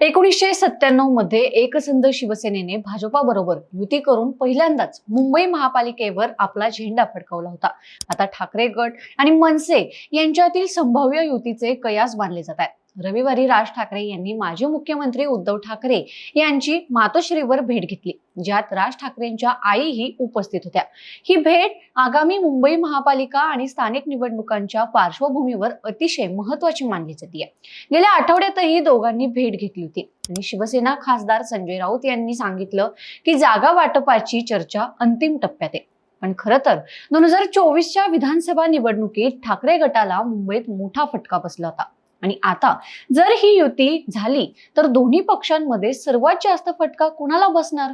एकोणीसशे सत्त्याण्णवमध्ये एकसंध शिवसेनेने भाजपाबरोबर युती करून पहिल्यांदाच मुंबई महापालिकेवर आपला झेंडा फडकवला होता. आता ठाकरे गट आणि मनसे यांच्यातील संभाव्य युतीचे कयास बांधले जात आहेत. रविवारी राज ठाकरे यांनी माजी मुख्यमंत्री उद्धव ठाकरे यांची मातोश्रीवर भेट घेतली ज्यात राज ठाकरेंच्या आईही उपस्थित होत्या. ही भेट आगामी मुंबई महापालिका आणि स्थानिक निवडणुकांच्या पार्श्वभूमीवर अतिशय महत्वाची मानली जाते. गेल्या आठवड्यातही दोघांनी भेट घेतली होती आणि शिवसेना खासदार संजय राऊत यांनी सांगितलं की जागा वाटपाची चर्चा अंतिम टप्प्यात आहे. पण खरं तर दोन हजार चोवीसच्या विधानसभा निवडणुकीत ठाकरे गटाला मुंबईत मोठा फटका बसला होता. आणि आता जर ही युती झाली तर दोन्ही पक्षांमध्ये सर्वात जास्त फटका कुणाला बसणार?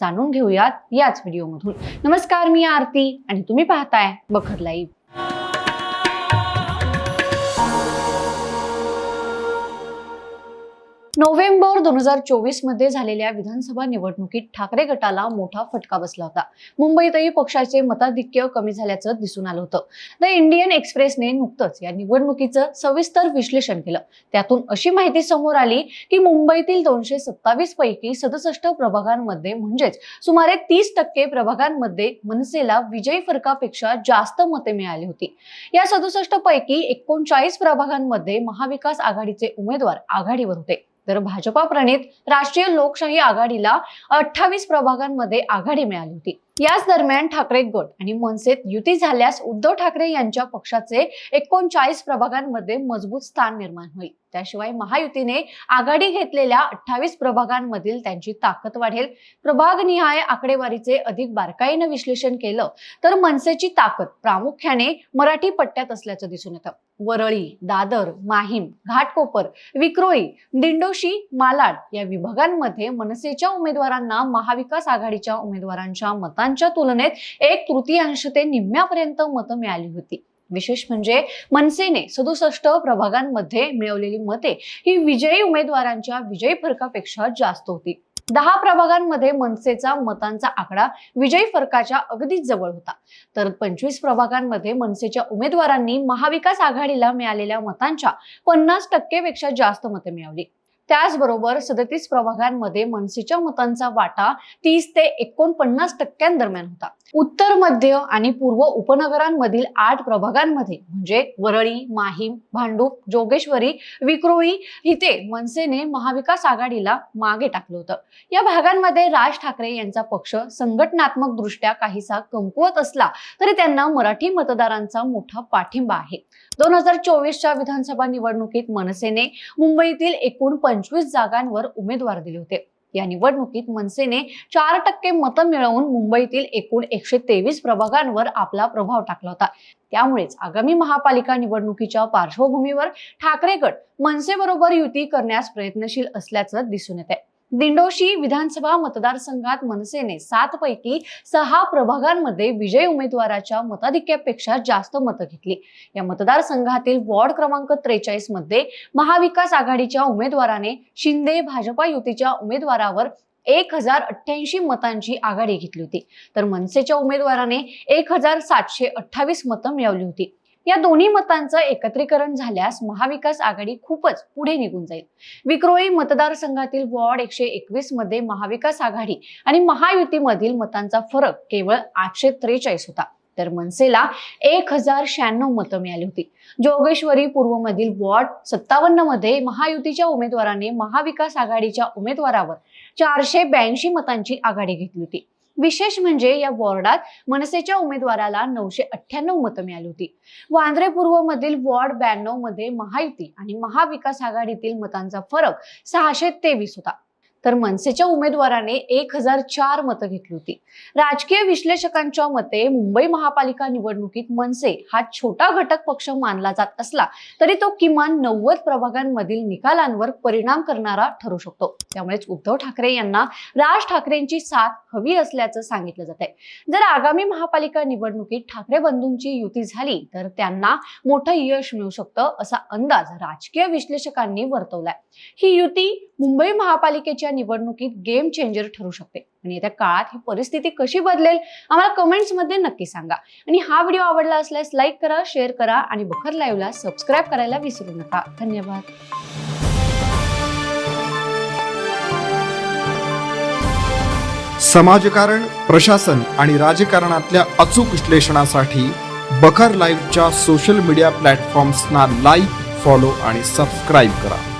जाणून घेऊयात याच व्हिडिओमधून नमस्कार मी आरती आणि तुम्ही पाहताय बखर लाईव्ह नोव्हेंबर दोन हजार चोवीसमध्ये झालेल्या विधानसभा निवडणुकीत ठाकरे गटाला मोठा फटका बसला होता. मुंबईतही पक्षाचे मताधिक्य कमी झाल्याचं दिसून आलं होतं. द इंडियन एक्सप्रेसने नुकतंच या निवडणुकीचं सविस्तर विश्लेषण केलं. त्यातून अशी माहिती समोर आली की मुंबईतील दोनशे सत्तावीस पैकी सदुसष्ट प्रभागांमध्ये म्हणजेच सुमारे तीस टक्के प्रभागांमध्ये मनसेला विजयी फरकापेक्षा जास्त मते मिळाली होती. या सदुसष्ट पैकी एकोणचाळीस प्रभागांमध्ये महाविकास आघाडीचे उमेदवार आघाडीवर होते. तर भाजपा प्रणित राष्ट्रीय लोकशाही आघाडीला अठ्ठावीस प्रभागांमध्ये आघाडी मिळाली होती. याच दरम्यान ठाकरे गट आणि मनसेत युती झाल्यास उद्धव ठाकरे यांच्या पक्षाचे एकोणचाळीस प्रभागांमध्ये मजबूत स्थान निर्माण होईल. त्याशिवाय महायुतीने आघाडी घेतलेल्या अठ्ठावीस प्रभागांमधील त्यांची ताकद वाढेल. प्रभागनिहाय आकडेवारीचे अधिक बारकाईनं विश्लेषण केलं तर मनसेची ताकद प्रामुख्याने मराठी पट्ट्यात असल्याचं दिसून येतं. वरळी दादर माहीम घाटकोपर विक्रोळी दिंडोशी मालाड या विभागांमध्ये मनसेच्या उमेदवारांना महाविकास आघाडीच्या उमेदवारांच्या मता मतांच्या तुलनेत एक तृतीयांश ते निम्म्यापर्यंत मतं मिळाली होती. विशेष म्हणजे मनसेने सदुसष्ट प्रभागांमध्ये मिळवलेली मते ही विजयी उमेदवारांच्या विजयी फरकापेक्षा जास्त होती. दहा प्रभागांमध्ये मनसेचा मतांचा आकडा विजयी फरकाच्या अगदीच जवळ होता. तर पंचवीस प्रभागांमध्ये मनसेच्या उमेदवारांनी महाविकास आघाडीला मिळालेल्या मतांच्या पन्नास टक्केपेक्षा जास्त मते मिळवली. त्याचबरोबर सदतीस प्रभागांमध्ये मनसेच्या मतांचा वाटा तीस ते एकोणपन्नास टक्क्यांदरम्यान होता. उत्तर मध्य आणि पूर्व उपनगरांमधील आठ प्रभागांमध्ये म्हणजे वरळी माहीम भांडूप जोगेश्वरी विक्रोळी इथे मनसेने महाविकास आघाडीला मागे टाकलं होतं. या भागांमध्ये राज ठाकरे यांचा पक्ष संघटनात्मक दृष्ट्या काहीसा कमकुवत असला तरी त्यांना मराठी मतदारांचा मोठा पाठिंबा आहे. दोन हजार चोवीसच्या विधानसभा निवडणुकीत मनसेने मुंबईतील एकूण पंचवीस जागांवर उमेदवार दिले होते. या निवडणुकीत मनसेने चार टक्के मतं मिळवून मुंबईतील एकूण एकशे तेवीस प्रभागांवर आपला प्रभाव टाकला होता. त्यामुळेच आगामी महापालिका निवडणुकीच्या पार्श्वभूमीवर ठाकरे गट मनसेबरोबर युती करण्यास प्रयत्नशील असल्याचं दिसून येत आहे दिंडोशी विधानसभा मतदारसंघात मनसेने सात पैकी सहा प्रभागांमध्ये विजय उमेदवाराच्या मताधिक्यापेक्षा जास्त मतं घेतली. या मतदारसंघातील वॉर्ड क्रमांक त्रेचाळीसमध्ये महाविकास आघाडीच्या उमेदवाराने शिंदे भाजपा युतीच्या उमेदवारावर एक हजार अठ्ठ्याऐंशी मतांची आघाडी घेतली होती. तर मनसेच्या उमेदवाराने एक हजार सातशे अठ्ठावीस मतं मिळवली होती. या दोन्ही मतांचं एकत्रीकरण झाल्यास महाविकास आघाडी खूपच पुढे निघून जाईल. विक्रोळी मतदारसंघातील वॉर्ड एकशे एकवीसमध्ये महाविकास आघाडी आणि महायुतीमधील मतांचा फरक केवळ आठशे त्रेचाळीस होता. तर मनसेला एक हजार शहाण्णव मतं मिळाली होती. जोगेश्वरी पूर्वमधील वॉर्ड सत्तावन्नमध्ये महायुतीच्या उमेदवाराने महाविकास आघाडीच्या उमेदवारावर चारशे ब्याऐंशी मतांची आघाडी घेतली होती. विशेष म्हणजे या वॉर्डात मनसेच्या उमेदवाराला नऊशे अठ्ठ्याण्णव मतं मिळाली होती. वांद्रे पूर्व मधील वॉर्ड ब्याण्णवमध्ये महायुती आणि महाविकास आघाडीतील मतांचा फरक सहाशे तेवीस होता. तर मनसेच्या उमेदवाराने एक हजार चार मतं घेतली होती. राजकीय विश्लेषकांच्या मते मुंबई महापालिका निवडणुकीत मनसे हा छोटा घटक पक्ष मानला जात असला तरी तो किमान नव्वद प्रभागांमधील निकालांवर परिणाम करणारा ठरू शकतो. त्यामुळेच उद्धव ठाकरे यांना राज ठाकरेंची साथ हवी असल्याचं सांगितलं जात आहे जर आगामी महापालिका निवडणुकीत ठाकरे बंधूंची युती झाली तर त्यांना मोठं यश मिळू शकतं असा अंदाज राजकीय विश्लेषकांनी वर्तवलाय. ही युती मुंबई महापालिकेच्या निवडणुकीत गेम चेंजर ठरू शकते. आणि येत्या काळात ही परिस्थिती कशी बदलेल आम्हाला कमेंट्समध्ये नक्की सांगा. आणि हा व्हिडिओ आवडला असल्यास लाईक करा शेअर करा आणि बखर लाईव्हला सबस्क्राईब करायला विसरू नका. धन्यवाद. समाजकारण प्रशासन आणि राजकारणातल्या अचूक विश्लेषणासाठी बखर लाईव्हच्या सोशल मीडिया प्लॅटफॉर्म्सना लाईक फॉलो आणि सबस्क्राईब करा.